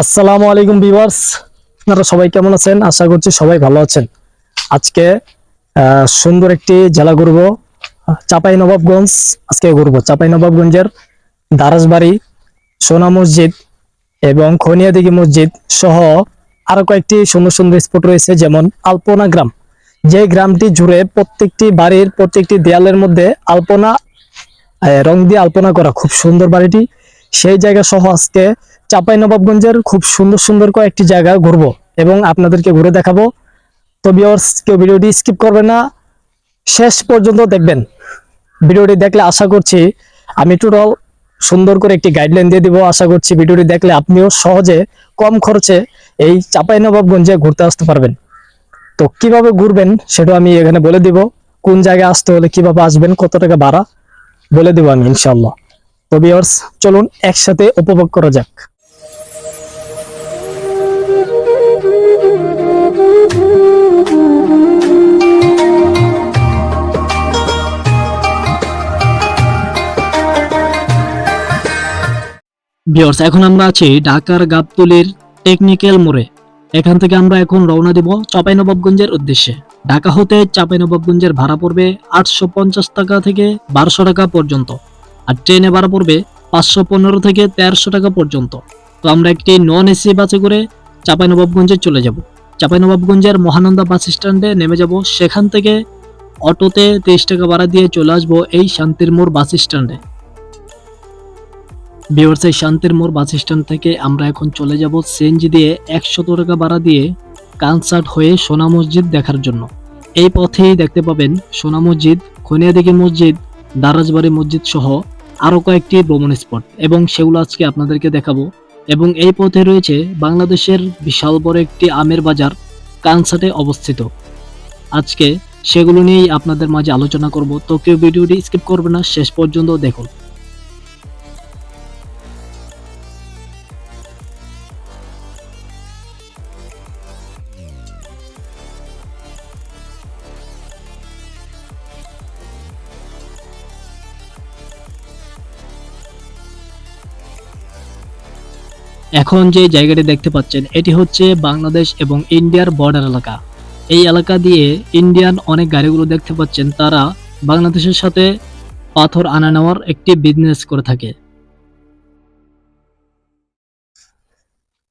আসসালামু আলাইকুম ভিউয়ার্স। আপনারা সবাই কেমন আছেন? আশা করছি সবাই ভালো আছেন। আজকে সুন্দর একটি জেলা ঘুরবো। চাপাই নবাবগঞ্জ, আজকে ঘুরবো। চাপাই নবাবগঞ্জের দারাজবাড়ি, সোনা মসজিদ এবং খনিয়াদিঘি মসজিদ সহ আরও কয়েকটি সুন্দর সুন্দর স্পট রয়েছে, যেমন আলপনা গ্রাম। যে গ্রামটি জুড়ে প্রত্যেকটি বাড়ির, প্রত্যেকটি দেয়ালের মধ্যে আলপনা রং দিয়ে আলপনা করা খুব সুন্দর বাড়িটি। সেই জায়গা সহ আজকে চাপাই নবাবগঞ্জের খুব সুন্দর সুন্দর কয়েকটি জায়গা ঘুরবো এবং আপনাদেরকে ঘুরে দেখাবো। তো ভিউয়ার্স কেউ ভিডিওটি স্কিপ করবে না। শেষ পর্যন্ত দেখবেন। ভিডিওটি দেখলে আশা করছি আমি টোটাল সুন্দর করে একটি গাইডলাইন দিয়ে দিব। আশা করছি ভিডিওটি দেখলে আপনিও সহজে কম খরচে এই চাপাই নবাবগঞ্জে ঘুরতে আসতে পারবেন। তো কীভাবে ঘুরবেন সেটা আমি এখানে বলে দিব। কোন জায়গায় আসতে হলে কীভাবে আসবেন, কত টাকা ভাড়া, বলে দেবো আমি ইনশাল্লাহ তো ভিউয়ার্স চলুন একসাথে উপভোগ করা যাক। ভিউয়ার্স এখন আমরা আছি ঢাকার গাবতলির টেকনিক্যাল মোড়ে। এখান থেকে আমরা এখন রওনা দিব চাঁপাইনবাবগঞ্জের উদ্দেশ্যে। ঢাকা হতে চাঁপাইনবাবগঞ্জের ভাড়া পড়বে আটশো পঞ্চাশ টাকা থেকে বারোশো টাকা পর্যন্ত আর ট্রেনে ভাড়া পড়বে পাঁচশো পনেরো থেকে তেরোশো টাকা পর্যন্ত। তো আমরা একটি নন এসি বাসে করে চাঁপাইনবাবগঞ্জে চলে যাব। চাঁপাইনবাবগঞ্জের মহানন্দা বাস স্ট্যান্ডে নেমে যাব। সেখান থেকে অটোতে তেইশ টাকা ভাড়া দিয়ে চলে আসব এই শান্তির মোড় বাস স্ট্যান্ডে বিওর্সের শান্তির মোড় বাস স্ট্যান্ড থেকে আমরা এখন চলে যাব সিএনজি দিয়ে একশত টাকা ভাড়া দিয়ে কনসার্ট হয়ে সোনা মসজিদ দেখার জন্য। এই পথেই দেখতে পাবেন সোনা মসজিদ খনিয়াদিঘি মসজিদ, দারাজবাড়ি মসজিদ সহ আরও কয়েকটি ভ্রমণ স্পট এবং সেগুলো আজকে আপনাদেরকে দেখাবো। এবং এই পথে রয়েছে বাংলাদেশের বিশাল বড় একটি আমের বাজার কানসাটে অবস্থিত। আজকে সেগুলো নিয়েই আপনাদের মাঝে আলোচনা করব। তো কেউ ভিডিওটি স্কিপ করবে না, শেষ পর্যন্ত দেখুন। এখন যে জায়গাটি দেখতে পাচ্ছেন, এটি হচ্ছে বাংলাদেশ এবং ইন্ডিয়ার বর্ডার এলাকা। এই এলাকা দিয়ে ইন্ডিয়ান অনেক গাড়িগুলো দেখতে পাচ্ছেন, তারা বাংলাদেশের সাথে পাথর আনা নেওয়ার একটি বিজনেস করে থাকে।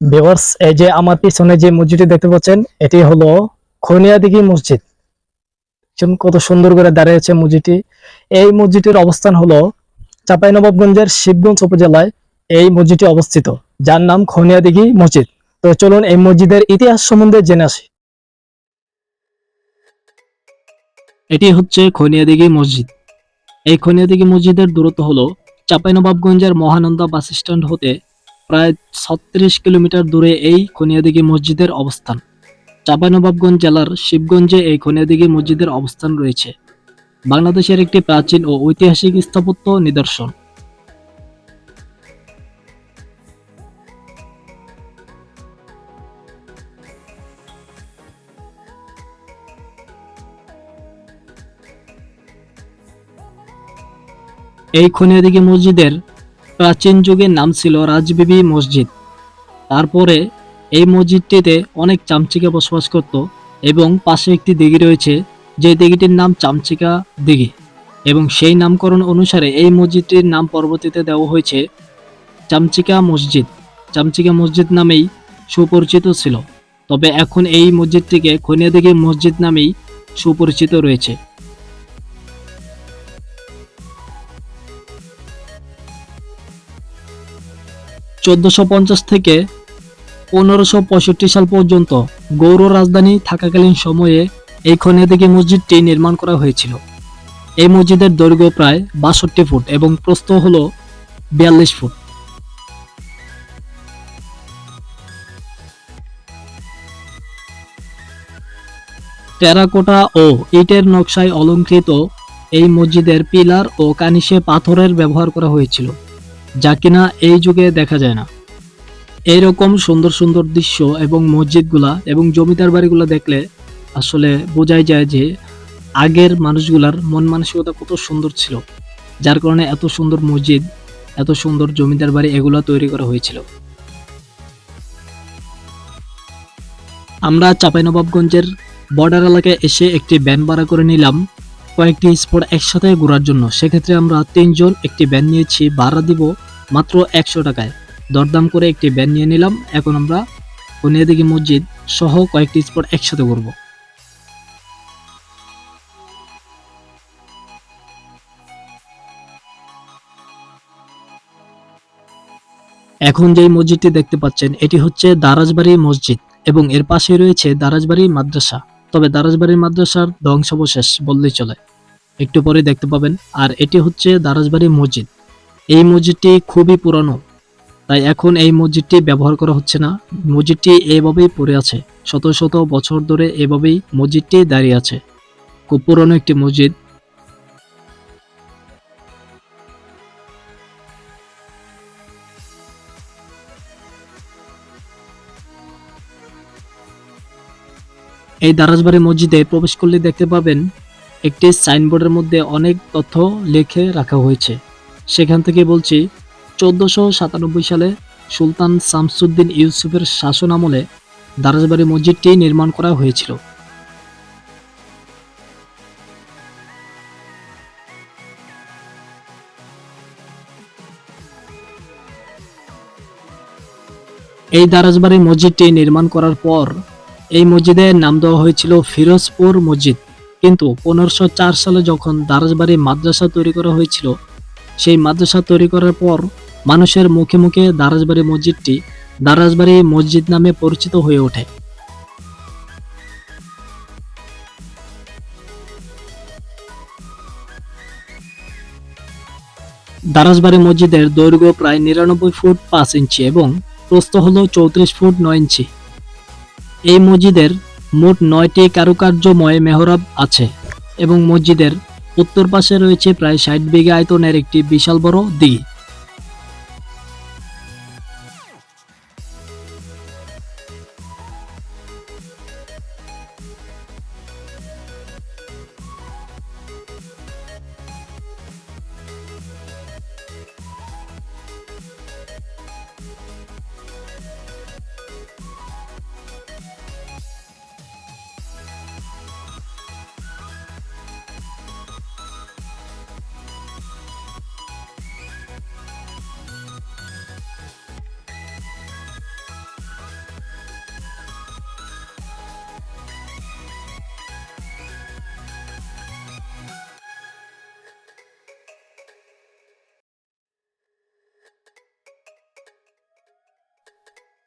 ভিউয়ার্স এই যে আমার পিছনে যে মসজিদটি দেখতে পাচ্ছেন, এটি হলো খনিয়াদিঘি মসজিদ। কত সুন্দর করে দাঁড়িয়ে আছে মসজিদটি। এই মসজিদটির অবস্থান হলো চাঁপাইনবাবগঞ্জের শিবগঞ্জ উপজেলায় এই মসজিদটি অবস্থিত। যার নাম খনিয়াদিঘি মসজিদ। তো চলুন এই মসজিদের ইতিহাস সম্বন্ধে জেনে আসি। এটি হচ্ছে খনিয়াদিঘি মসজিদ। এই খনিয়াদিঘি মসজিদের দূরত্ব হলো চাঁপাইনবাবগঞ্জের মহানন্দা বাস স্ট্যান্ড হতে প্রায় ছত্রিশ কিলোমিটার দূরে এই খনিয়াদিঘি মসজিদের অবস্থান। চাঁপাইনবাবগঞ্জ জেলার শিবগঞ্জে এই খনিয়াদিঘি মসজিদের অবস্থান রয়েছে। বাংলাদেশের একটি প্রাচীন ও ঐতিহাসিক স্থাপত্য নিদর্শন। এই খনিয়াদিঘি মসজিদের প্রাচীন যুগের নাম ছিল রাজবিবি মসজিদ। তারপরে এই মসজিদটিতে অনেক চামচিকা বসবাস করত এবং পাশে একটি দিঘি রয়েছে, যে দিঘিটির নাম চামচিকা দিঘি। এবং সেই নামকরণ অনুসারে এই মসজিদটির নাম পরবর্তীতে দেওয়া হয়েছে চামচিকা মসজিদ। চামচিকা মসজিদ নামেই সুপরিচিত ছিল। তবে এখন এই মসজিদটিকে খনিয়াদিঘি মসজিদ নামেই সুপরিচিত রয়েছে। চোদ্দশো থেকে পনেরোশো সাল পর্যন্ত গৌর রাজধানী থাকাকালীন সময়ে এই খনিয়াদিঘি মসজিদটি নির্মাণ করা হয়েছিল। এই মসজিদের দৈর্ঘ্য প্রায় বাষট্টি ফুট এবং প্রস্থ হল বিয়াল্লিশ ফুট। টেরাকোটা ও ইটের নকশায় অলঙ্কৃত এই মসজিদের পিলার ও কানিশে পাথরের ব্যবহার করা হয়েছিল। যা কিনা এই যুগে দেখা যায় না। এইরকম সুন্দর সুন্দর দৃশ্য এবং মসজিদগুলা এবং জমিদার বাড়িগুলো দেখলে আসলে বোঝাই যায় যে আগের মানুষগুলার মন মানসিকতা কত সুন্দর ছিল, যার কারণে এত সুন্দর মসজিদ, এত সুন্দর জমিদার বাড়ি এগুলো তৈরি করা হয়েছিল। আমরা চাঁপাইনবাবগঞ্জের বর্ডার এলাকায় এসে একটি ব্যান ভাড়া করে নিলাম। কয়েকটি স্পট একসাথে ঘোরার জন্য, সেক্ষেত্রে আমরা তিনজন একটি ভ্যান নিয়েছি, ভাড়া দিব মাত্র একশো টাকায়। দরদাম করে একটি ভ্যান নিয়ে নিলাম, এখন আমরা বুনিয়াদিঘি মসজিদ সহ কয়েকটি স্পট একসাথে ঘুরবো। এখন যেই মসজিদটি দেখতে পাচ্ছেন, এটি হচ্ছে দারাজবাড়ি মসজিদ এবং এর পাশে রয়েছে দারাজবাড়ি মাদ্রাসা। তবে দারাজবাড়ির মাদ্রাসার ধ্বংসাবশেষ বললেই চলে। একটু পরে দেখতে পাবেন। আর এটি হচ্ছে দারাজবাড়ি মসজিদ। এই মসজিদটি খুবই পুরনো। তাই এখন এই মসজিদটি ব্যবহার করা হচ্ছে না। মসজিদটি এভাবেই পড়ে আছে। শত শত বছর ধরে এভাবেই মসজিদটি দাঁড়িয়ে আছে। খুব পুরনো একটি মসজিদ। এই দারাজবাড়ি মসজিদে প্রবেশ করলে দেখতে পাবেন একটি সাইনবোর্ডের মধ্যে অনেক তথ্য লিখে রাখা হয়েছে। সেখান থেকে বলছি, চোদ্দশো সাতানব্বই সালে সুলতান শামসুদ্দিন ইউসুফের শাসন আমলে দারাজবাড়ি মসজিদটি নির্মাণ করা হয়েছিল। এই দারাজবাড়ি মসজিদটি নির্মাণ করার পর এই মসজিদের নাম দেওয়া হয়েছিল ফিরোজপুর মসজিদ। কিন্তু পনেরোশো সালে যখন দারাজবাড়ি মাদ্রাসা তৈরি করা হয়েছিল, সেই মাদ্রাসা তৈরি করার পর মানুষের মুখে মুখে দারাজবাড়ি মসজিদটি দারাজবাড়ি মসজিদ নামে পরিচিত হয়ে ওঠে। দারাজবাড়ি মসজিদের দৈর্ঘ্য প্রায় নিরানব্বই ফুট পাঁচ ইঞ্চি এবং প্রস্থ হল চৌত্রিশ ফুট নয় ইঞ্চি। এই মসজিদের মোট নয়টি কারুকার্যময় মেহরাব আছে এবং মসজিদের উত্তর পাশে রয়েছে প্রায় ষাট বিঘা আয়তনের একটি বিশাল বড় দিঘি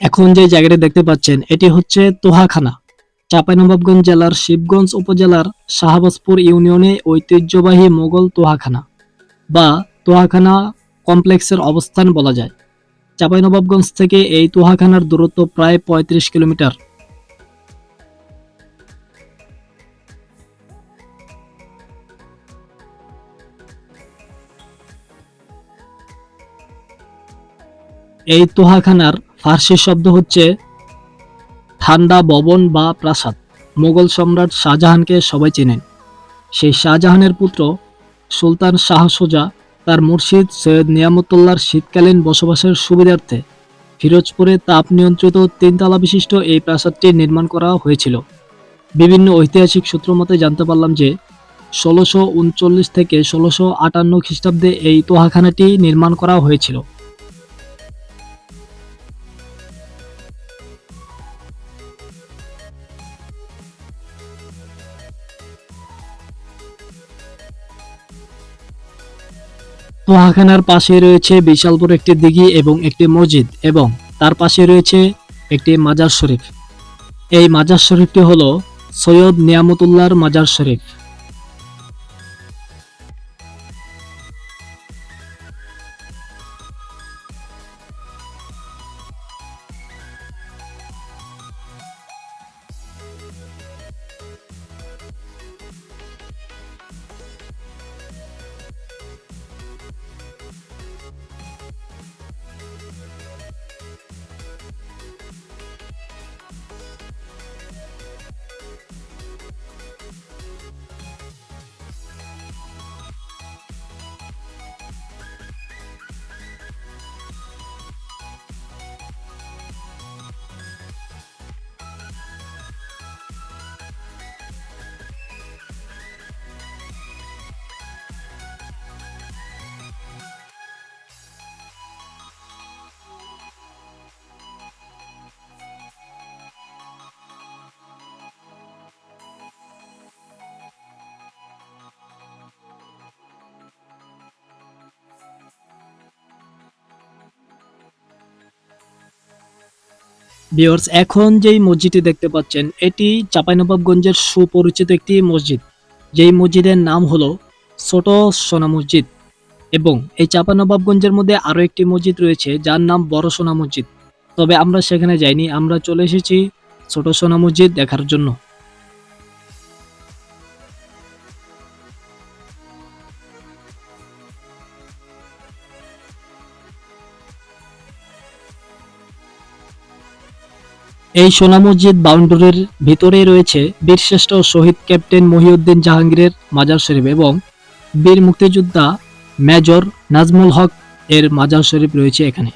এখন যে জায়গাটি দেখতে পাচ্ছেন, এটি হচ্ছে তোহাখানা। চাঁপাইনবাবগঞ্জ জেলার শিবগঞ্জ উপজেলার শাহবাজপুর ইউনিয়নে ঐতিহ্যবাহী মোগল তোহাখানা বা তোহাখানা কমপ্লেক্সের অবস্থান বলা যায়। চাঁপাইনবাবগঞ্জ থেকে এই তোহাখানার দূরত্ব প্রায় পঁয়ত্রিশ কিলোমিটার। এই তোহাখানার ফার্সি শব্দ হচ্ছে ঠান্ডা ভবন বা প্রাসাদ। মোগল সম্রাট শাহজাহানকে সবাই চেনেন। সেই শাহজাহানের পুত্র সুলতান শাহ সোজা তার মুর্শিদ সৈয়দ নিয়ামতুল্লাহর শীতকালীন বসবাসের সুবিধার্থে ফিরোজপুরে তাপ নিয়ন্ত্রিত তিনতলা বিশিষ্ট এই প্রাসাদটি নির্মাণ করা হয়েছিল। বিভিন্ন ঐতিহাসিক সূত্র মতে জানতে পারলাম যে ষোলোশো উনচল্লিশ থেকে ষোলোশো আটান্ন খ্রিস্টাব্দে এই তোহাখানাটি নির্মাণ করা হয়েছিল। তোহাখানার পাশে রয়েছে বিশালপুর একটি দিঘি এবং একটি মসজিদ এবং তার পাশে রয়েছে একটি মাজার শরীফ। এই মাজার শরীফটি হলো সৈয়দ নিয়ামতুল্লাহর মাজার শরীফ। ভিউয়ার্স এখন যেই মসজিদটি দেখতে পাচ্ছেন, এটি চাঁপাইনবাবগঞ্জের সুপরিচিত একটি মসজিদ। যেই মসজিদের নাম হলো ছোট সোনা মসজিদ এবং এই চাপানবাবগঞ্জের মধ্যে আরও একটি মসজিদ রয়েছে, যার নাম বড় সোনা মসজিদ। তবে আমরা সেখানে যাইনি, আমরা চলে এসেছি ছোট সোনা মসজিদ দেখার জন্য। এই সোনা মসজিদ বাউন্ডারির ভিতরেই রয়েছে বীরশ্রেষ্ঠ শহীদ ক্যাপ্টেন মহিউদ্দিন জাহাঙ্গীরের মাজার শরীফ এবং বীর মুক্তিযোদ্ধা মেজর নাজমুল হক এর মাজার শরীফ রয়েছে এখানে।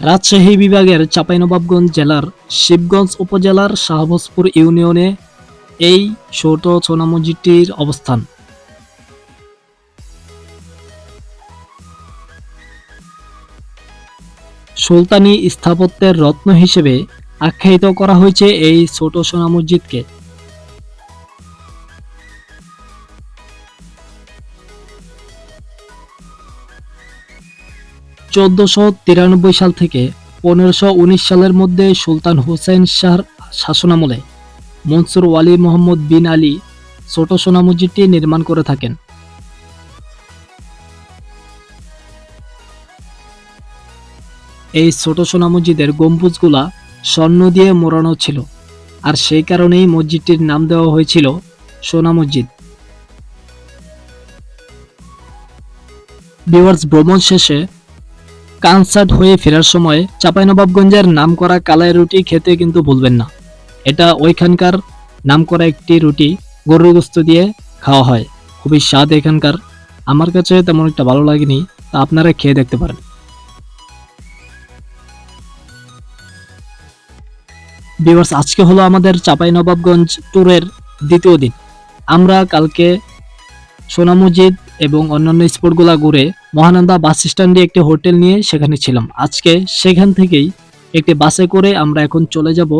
রাজশাহী বিভাগের চাঁপাইনবাবগঞ্জ জেলার শিবগঞ্জ উপজেলার শাহবাজপুর ইউনিয়নে এই ছোট সোনা মসজিদটির অবস্থান। সুলতানি স্থাপত্যের রত্ন হিসেবে আখ্যায়িত করা হয়েছে এই ছোট সোনা মসজিদকে। চোদ্দশো তিরানব্বই সাল থেকে পনেরোশো উনিশ সালের মধ্যে সুলতান হুসেন শাহর শাসনামলে মনসুর ওয়ালি মোহাম্মদ বিন আলী ছোট সোনা মসজিদটি নির্মাণ করে থাকেন। এই ছোট সোনা মসজিদের গম্বুজগুলা স্বর্ণ দিয়ে মোড়ানো ছিল, আর সেই কারণেই মসজিদটির নাম দেওয়া হয়েছিল সোনা মসজিদ ভিউয়ার্স, ভ্রমণ শেষে কনসার্ট হয়ে ফেরার সময় চাঁপাইনবাবগঞ্জের নামকরা কালাই রুটি খেতে কিন্তু ভুলবেন না। এটা ওইখানকার নাম করা একটি রুটি, গরুর গোস্ত দিয়ে খাওয়া হয়। খুবই স্বাদ এখানকার। আমার কাছে তেমন একটা ভালো লাগেনি, তা আপনারা খেয়ে দেখতে পারেন। ভিউয়ার্স আজকে হলো আমাদের চাঁপাইনবাবগঞ্জ ট্যুরের দ্বিতীয় দিন। আমরা কালকে সোনা মসজিদ এবং অন্যান্য স্পটগুলো ঘুরে মহানন্দা বাস স্ট্যান্ডে একটি হোটেল নিয়ে সেখানে ছিলাম। আজকে সেখান থেকেই একটি বাসে করে আমরা এখন চলে যাব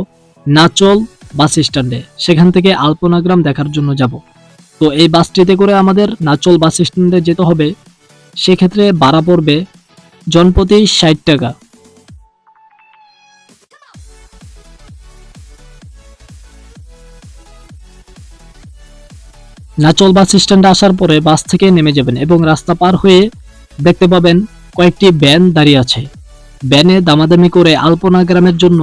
নাচল বাস স্ট্যান্ডে সেখান থেকে আলপনা গ্রাম দেখার জন্য যাব। তো এই বাসটিতে করে আমাদের নাচল বাস স্ট্যান্ডে যেতে হবে। সেক্ষেত্রে ভাড়া পড়বে জনপ্রতি ষাট টাকা। নাচল বাস স্ট্যান্ডে আসার পরে বাস থেকে নেমে যাবেন এবং রাস্তা পার হয়ে দেখতে পাবেন কয়েকটি ভ্যান দাঁড়িয়ে আছে। ভ্যানে দামাদামি করে আলপনা গ্রামের জন্য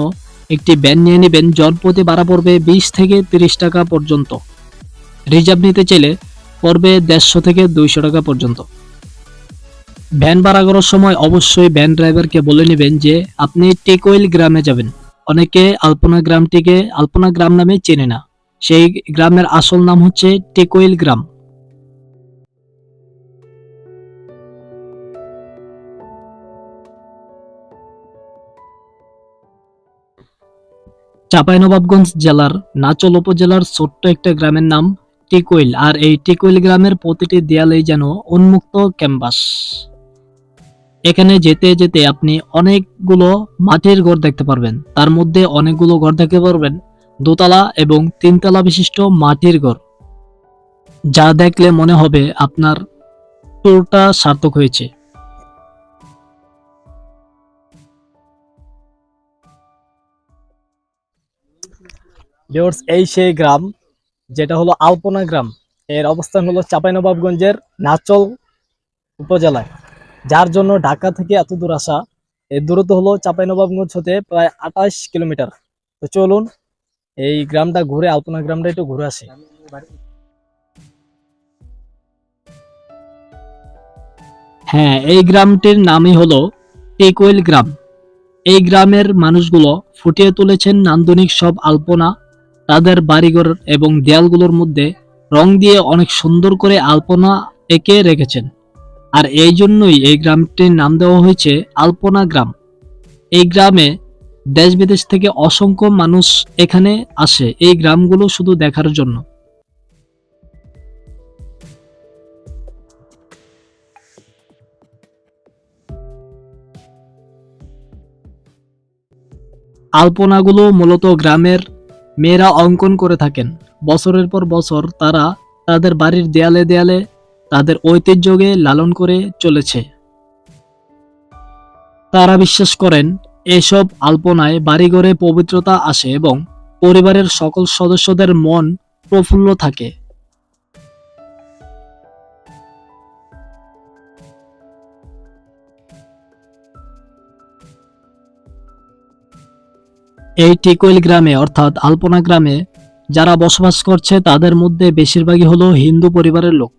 একটি ভ্যান নিয়ে নেবেন জনপ্রতি ভাড়া পড়বে বিশ থেকে তিরিশ টাকা পর্যন্ত। রিজার্ভ নিতে চাইলে পড়বে দেড়শো থেকে দুইশো টাকা পর্যন্ত। ভ্যান ভাড়া করার সময় অবশ্যই ভ্যান ড্রাইভারকে বলে নেবেন যে, আপনি টেকওয়েল গ্রামে যাবেন। অনেকে আলপনা গ্রামটিকে আলপনা গ্রাম নামে চেনে না। সেই গ্রামের আসল নাম হচ্ছে টেকোইল গ্রাম। চাঁপাইনবাবগঞ্জ জেলার নাচল উপজেলার ছোট্ট একটা গ্রামের নাম টেকোইল আর এই টেকোইল গ্রামের প্রতিটি দেয়ালেই যেন উন্মুক্ত ক্যাম্পাস এখানে যেতে যেতে আপনি অনেকগুলো মাটির ঘর দেখতে পারবেন, তার মধ্যে অনেকগুলো ঘর দেখতে পারবেন। দোতলা এবং তিনতলা বিশিষ্ট মাটির ঘর, যা দেখলে মনে হবে আপনার ট্যুরটা সার্থক হয়েছে। এই সেই গ্রাম, যেটা হলো আলপনা গ্রাম। এর অবস্থান হলো চাঁপাইনবাবগঞ্জের নাচল উপজেলায়। যার জন্য ঢাকা থেকে এত দূর আসা, এর দূরত্ব হলো চাঁপাইনবাবগঞ্জ হতে প্রায় আঠাশ কিলোমিটার। তো চলুন এই গ্রামটা ঘুরে, আলপনা গ্রামটা একটু ঘুরে আসি। হ্যাঁ এই গ্রামটির নামই হলো টেকওয়েল গ্রাম। এই গ্রামের মানুষগুলো ফুটিয়ে তুলেছেন নান্দনিক সব আলপনা। তাদের বাড়িঘর এবং দেয়ালগুলোর মধ্যে রং দিয়ে অনেক সুন্দর করে আলপনা এঁকে রেখেছেন। আর এই জন্যই এই গ্রামটির নাম দেওয়া হয়েছে আলপনা গ্রাম। এই গ্রামে দেশ বিদেশ থেকে অসংখ্য মানুষ এখানে আসে এই গ্রামগুলো শুধু দেখার জন্য। আলপনাগুলো মূলত গ্রামের মেয়েরা অঙ্কন করে থাকেন। বছরের পর বছর তারা তাদের বাড়ির দেয়ালে দেয়ালে তাদের ঐতিহ্যকে লালন করে চলেছে। তারা বিশ্বাস করেন এসব আলপনায় বাড়িঘরে পবিত্রতা আসে এবং পরিবারের সকল সদস্যদের মন প্রফুল্ল থাকে। এই টিকোইল গ্রামে, অর্থাৎ আলপনা গ্রামে, যারা বসবাস করছে, তাদের মধ্যে বেশিরভাগই হলো হিন্দু পরিবারের লোক।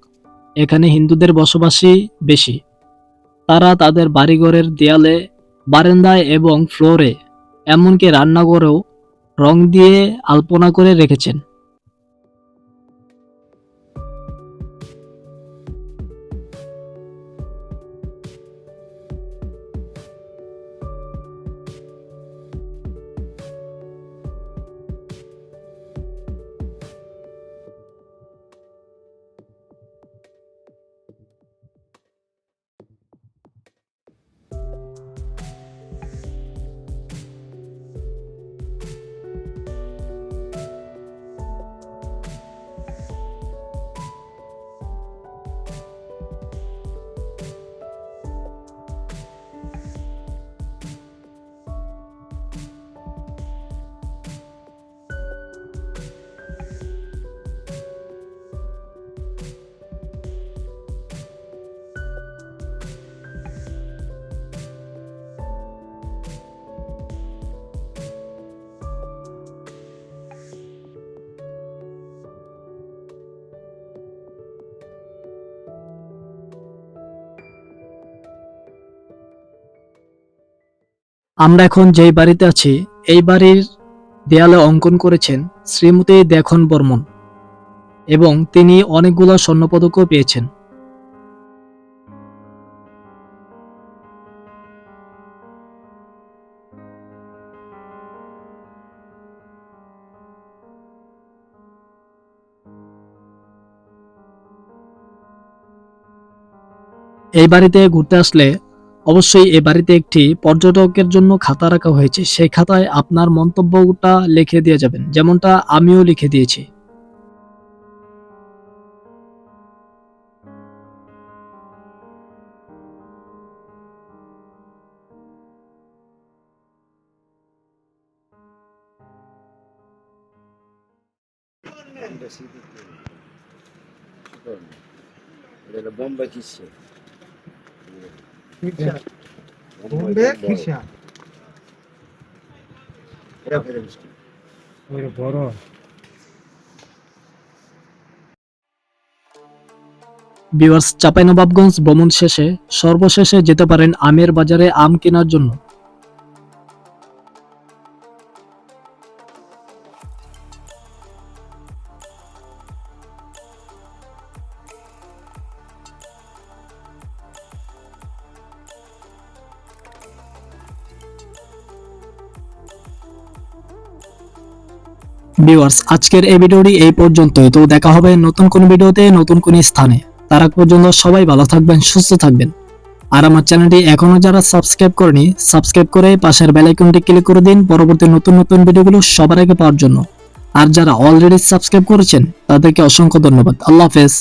এখানে হিন্দুদের বসবাসই বেশি। তারা তাদের বাড়িঘরের দেয়ালে বারান্দায় এবং ফ্লোরে এমনকি রান্নাঘরেও রং দিয়ে আলপনা করে রেখেছেন। আমরা এখন যেই বাড়িতে আছি, এই বাড়ির দেয়ালে অঙ্কন করেছেন শ্রীমতী দেখন বর্মন এবং তিনি অনেকগুলো স্বর্ণপদকও পেয়েছেন। এই বাড়িতে ঘুরতে আসলে অবশ্যই এ বাড়িতে একটি পর্যটকের জন্য খাতা রাখা হয়েছে। সেই খাতায় আপনার মন্তব্যটা লিখে দিয়ে যাবেন। যেমনটা আমিও লিখে দিয়েছি। এটা বোম্বে কিসছে বোম্বে খিসা এটা ফেলে মিষ্টি। ওই বড়। ভিউয়ার্স চাঁপাইনবাবগঞ্জ ভ্রমণ শেষে সর্বশেষে যেতে পারেন আমের বাজারে আম কেনার জন্য। ভিউয়ার্স, আজকের এই ভিডিওটি এই পর্যন্তই। তো দেখা হবে নতুন কোন ভিডিওতে নতুন কোন স্থানে। তার আগ পর্যন্ত সবাই ভালো থাকবেন, সুস্থ থাকবেন। আর আমার চ্যানেলটি এখনও যারা সাবস্ক্রাইব করেনি, সাবস্ক্রাইব করে পাশের বেল আইকনটি ক্লিক করে দিন পরবর্তী নতুন নতুন ভিডিওগুলো সবার আগে পাওয়ার জন্য। আর যারা অলরেডি সাবস্ক্রাইব করেছেন, তাদেরকে অসংখ্য ধন্যবাদ। আল্লাহ হাফেজ।